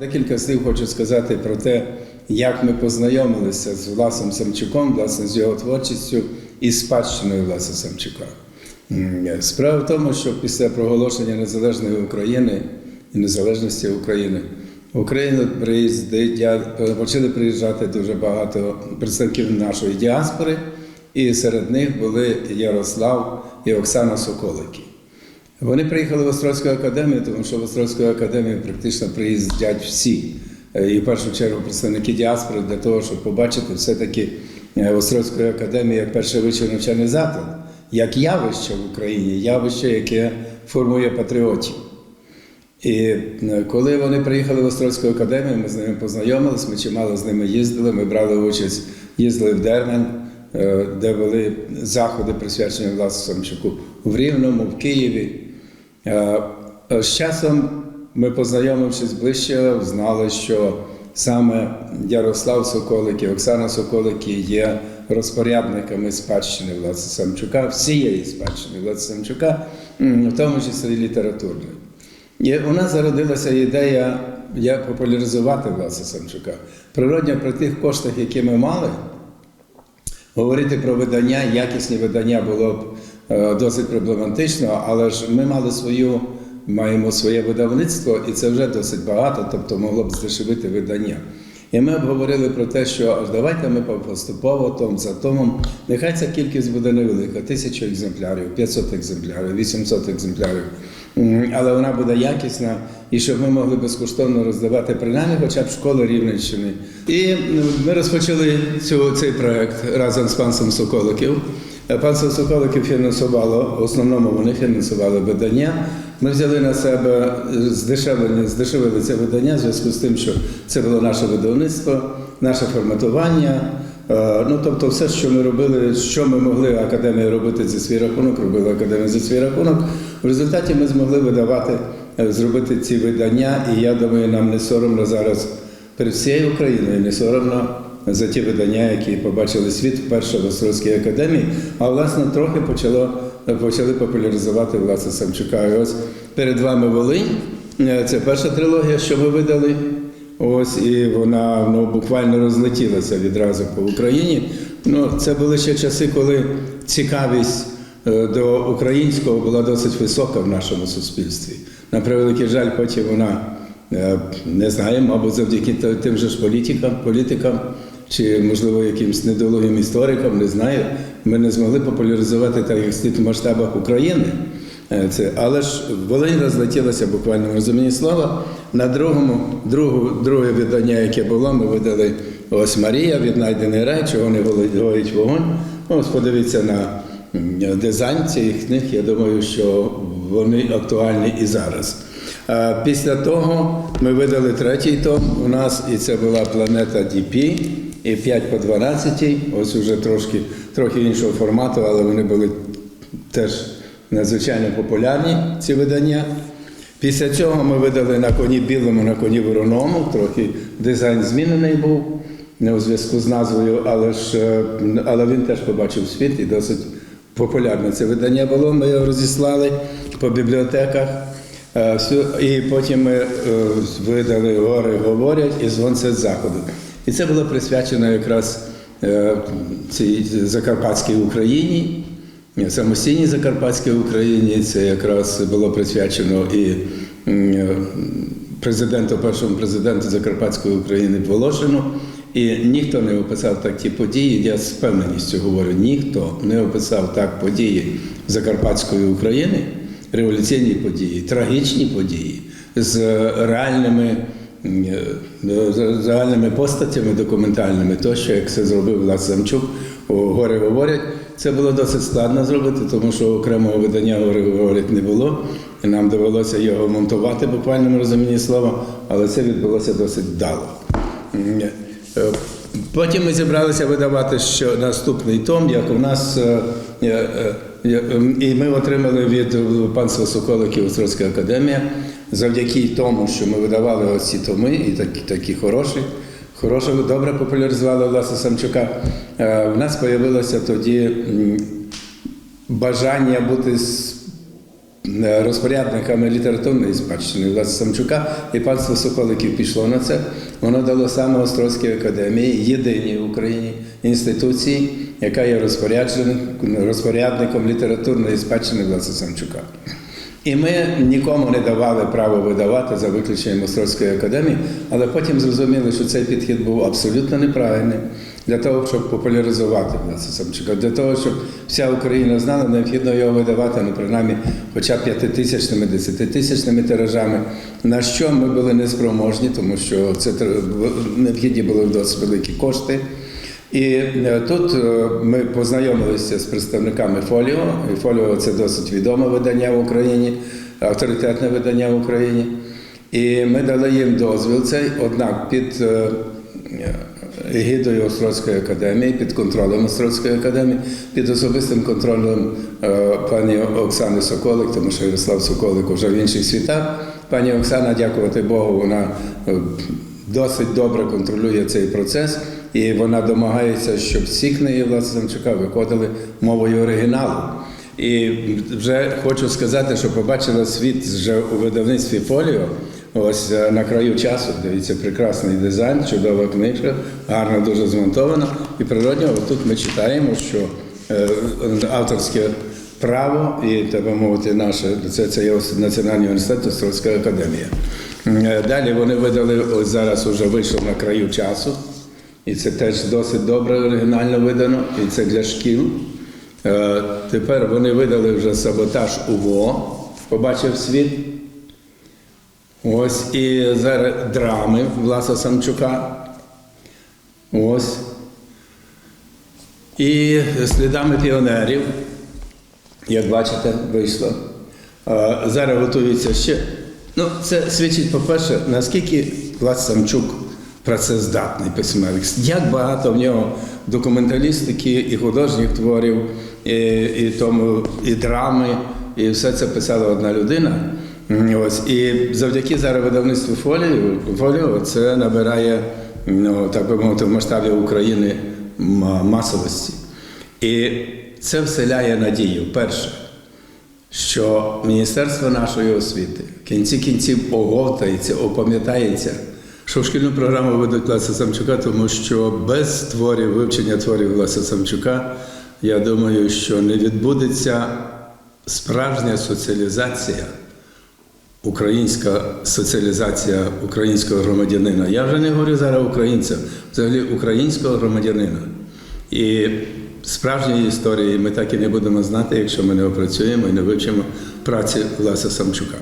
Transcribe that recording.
Декілька слів хочу сказати про те, як ми познайомилися з Власом Самчуком, власне, з його творчістю і спадщиною Власа Самчука. Справа в тому, що після проголошення незалежної України і незалежності України в Україну почали приїжджати дуже багато представників нашої діаспори, і серед них були Ярослав і Оксана Соколики. Вони приїхали в Острозьку академію, тому що в Острозьку академію практично приїздять всі, Е, і в першу чергу представники діаспори для того, щоб побачити все-таки е, Острозьку академію як перший вищий навчальний заклад, як явище в Україні, явище, яке формує патріотів. І е, коли вони приїхали в Острозьку академію, ми з ними познайомилися, ми чимало з ними їздили, ми брали участь, їздили в Дермен, е, де були заходи присвячені Власу Самчуку в Рівному, в Києві. Е, е, З часом ми, познайомившись ближче, знали, що саме Ярослав Соколик і Оксана Соколики є розпорядниками спадщини Власа Самчука, всієї спадщини Власа Самчука, в тому числі літературної. І у нас зародилася ідея як популяризувати Власа Самчука. Природньо при тих коштах, які ми мали, говорити про видання, якісні видання було б досить проблематично, але ж ми мали свою, маємо своє видавництво, і це вже досить багато, тобто могло б здешевити видання. І ми обговорили про те, що давайте ми поступово том за томом. Нехай ця кількість буде невелика, тисячу екземплярів, 500 екземплярів, 800 екземплярів. Але вона буде якісна, і щоб ми могли безкоштовно роздавати принаймні хоча б школи Рівненщини. І ми розпочали цю, цей проект разом з панцем Соколиків. Е, Панство Соколиків фінансувало, в основному вони фінансували видання. Ми взяли на себе е, здешевлення, здешевили це видання в зв'язку з тим, що це було наше видавництво, наше форматування. Е, Ну, тобто, все, що ми робили, що ми могли академія робити за свій рахунок, робила академія за свій рахунок. В результаті ми змогли видавати, е, зробити ці видання, і я думаю, нам не соромно зараз перед всією Україною, не соромно за ті видання, які побачили світ вперше в Острозькій академії, а власне трохи почало, почали популяризувати Власа Самчука. І ось перед вами Волинь. Е, Це перша трилогія, що ви видали. Ось і вона ну, буквально розлетілася відразу по Україні. Ну, це були ще часи, коли цікавість е, до українського була досить висока в нашому суспільстві. На превеликий жаль, потім вона е, не знаю, мабуть, завдяки тим же ж політикам, політикам чи, можливо, якимсь недолугим історикам, не знаю. Ми не змогли популяризувати так, як слід в масштабах України. Е, Це, але ж Волинь розлетілася буквально в розумінні слова. На другому, другу, друге видання, яке було, ми видали ось Марія, віднайдений рай, чого не горить вогонь. Ось подивіться на дизайн цих книг. Я думаю, що вони актуальні і зараз. А після того ми видали третій том у нас, і це була планета DP, і 5 по 12, ось уже трошки, трохи іншого формату, але вони були теж надзвичайно популярні ці видання. Після цього ми видали на коні білому, на коні вороному, трохи дизайн змінений був не у зв'язку з назвою, але ж е, але він теж побачив світ і досить популярне це видання було. Ми його розіслали по бібліотеках. Е, І потім ми е, видали гори говорять і звонце з заходу. І це було присвячено якраз цій Закарпатській Україні. Самостійній Закарпатській Україні це якраз було присвячено і е, президенту, першому президенту Закарпатської України Волошину. І ніхто не описав так ті події. Я з впевненістю говорю, ніхто не описав так події Закарпатської України, революційні події, трагічні події з реальними. е, з реальними постатями документальними, тощо, як це зробив Влад Самчук, у гори говорять. Це було досить складно зробити, тому що окремого видання гори говорять не було. І нам довелося його монтувати в буквальному розумінні слова, але це відбулося досить вдало. Е, Потім ми зібралися видавати що наступний том, як у нас е, е, е, е, і ми отримали від панства Соколиків Острозька академія завдяки тому, що ми видавали оці томи, і такі, такі хороші, хороше, добре популяризували Власа Самчука. Е, В нас з'явилося тоді бажання бути е, розпорядниками літературної спадщини Власа Самчука, і панство Соколиків пішло на це. Воно дало саме Острозькій академії, єдиній в Україні інституції, яка є розпорядником літературної спадщини Власа Самчука. І ми нікому не давали право видавати за виключенням Острозької академії, але потім зрозуміли, що цей підхід був абсолютно неправильним для того, щоб популяризувати Власа Самчука, для того, щоб вся Україна знала, необхідно його видавати, ну, принаймні, хоча п'ятитисячними, десятитисячними тиражами, на що ми були неспроможні, тому що це необхідні були досить великі кошти. І е, тут е, ми познайомилися з представниками Фоліо. Фоліо це досить відоме видання в Україні, авторитетне видання в Україні. І ми дали їм дозвіл цей, однак під е, егідою Острозької академії, під контролем Острозької академії, під особистим контролем пані Оксани Соколик, тому що Ярослав Соколик вже в інших світах. Пані Оксана, дякувати Богу, вона досить добре контролює цей процес, і вона домагається, щоб всі книги Власа Самчука виходили мовою оригіналу. І вже хочу сказати, що побачила світ вже у видавництві Фоліо. Ось е, на краю часу, дивіться, прекрасний дизайн, чудова книжка, гарно дуже змонтована. І природньо, тут ми читаємо, що е, авторське право і так мовити, наше це, це є Національний університет Острозька академія. Е, Далі вони видали, ось зараз вже вийшов на краю часу, і це теж досить добре оригінально видано, і це для шкіл. Е, Тепер вони видали вже саботаж УВО, побачив світ. Ось і зараз драми Власа Самчука. Ось. І слідами піонерів, як бачите, вийшло. Е, Зараз готується ще. Ну, це свідчить, по-перше, наскільки Влас Самчук працездатний письменник. Як багато в нього документалістики і художніх творів, і, і, тому, і драми, і все це писала одна людина. Ось. І завдяки зараз видавництву фоліо, фоліо це набирає, ну, так би мовити, в масштабі України масовості. І це вселяє надію. Перше, що Міністерство нашої освіти в кінці кінців оговтається, опам'ятається, що в шкільну програму ведуть Леся Самчука, тому що без творів, вивчення творів Леся Самчука, я думаю, що не відбудеться справжня соціалізація, українська соціалізація українського громадянина. Я вже не говорю зараз українця, взагалі українського громадянина. І справжньої історії ми так і не будемо знати, якщо ми не опрацюємо і не вивчимо праці Леся Самчука.